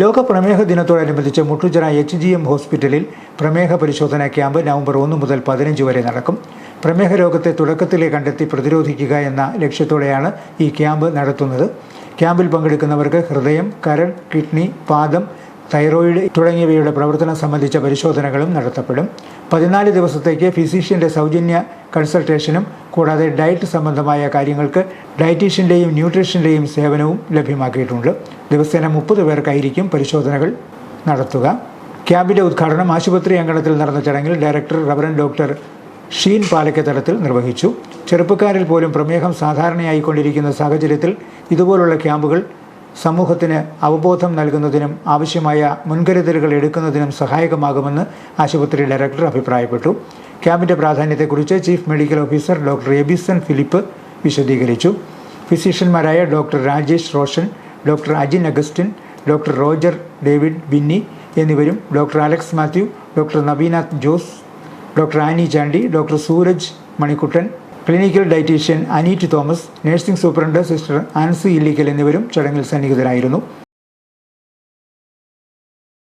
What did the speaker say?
ലോക പ്രമേഹ ദിനത്തോടനുബന്ധിച്ച് മുട്ടുചിറ എച്ച് ജി എം ഹോസ്പിറ്റലിൽ പ്രമേഹ പരിശോധനാ ക്യാമ്പ് നവംബർ ഒന്ന് മുതൽ പതിനഞ്ച് വരെ നടക്കും. പ്രമേഹ രോഗത്തെ തുടക്കത്തിലെ കണ്ടെത്തി പ്രതിരോധിക്കുക എന്ന ലക്ഷ്യത്തോടെയാണ് ഈ ക്യാമ്പ് നടത്തുന്നത്. ക്യാമ്പിൽ പങ്കെടുക്കുന്നവർക്ക് ഹൃദയം കരൾ കിഡ്നി പാദം തൈറോയിഡ് തുടങ്ങിയവയുടെ പ്രവർത്തനം സംബന്ധിച്ച പരിശോധനകളും നടത്തപ്പെടും. പതിനാല് ദിവസത്തേക്ക് ഫിസിഷ്യന്റെ സൗജന്യ കൺസൾട്ടേഷനും കൂടാതെ ഡയറ്റ് സംബന്ധമായ കാര്യങ്ങൾക്ക് ഡയറ്റീഷ്യന്റെയും ന്യൂട്രീഷന്റെയും സേവനവും ലഭ്യമാക്കിയിട്ടുണ്ട്. ദിവസേന മുപ്പത് പേർക്കായിരിക്കും പരിശോധനകൾ നടത്തുക. ക്യാമ്പിന്റെ ഉദ്ഘാടനം ആശുപത്രി അങ്കണത്തിൽ നടന്ന ചടങ്ങിൽ director reverend doctor Sheen Palakkathadathil നിർവഹിച്ചു. ചെറുപ്പക്കാരിൽ പോലും പ്രമേഹം സാധാരണയായിക്കൊണ്ടിരിക്കുന്ന സാഹചര്യത്തിൽ ഇതുപോലുള്ള ക്യാമ്പുകൾ സമൂഹത്തിന് അവബോധം നൽകുന്നതിനും ആവശ്യമായ മുൻകരുതലുകൾ എടുക്കുന്നതിനും സഹായകമാകുമെന്ന് ആശുപത്രി ഡയറക്ടർ അഭിപ്രായപ്പെട്ടു. ക്യാമ്പിന്റെ പ്രാധാന്യത്തെക്കുറിച്ച് chief medical officer doctor Abison Philip വിശദീകരിച്ചു. ഫിസിഷ്യന്മാരായ doctor Rajesh Roshan doctor Ajin Augustine doctor Roger David Binny എന്നിവരും doctor Alex Mathew doctor Naveenath Jose doctor Annie Chandy doctor Sooraj Manikuttan clinical dietitian Aneet Thomas nursing superintendent sister Ancy Illickal എന്നിവരും ചടങ്ങിൽ സന്നിഹിതരായിരുന്നു.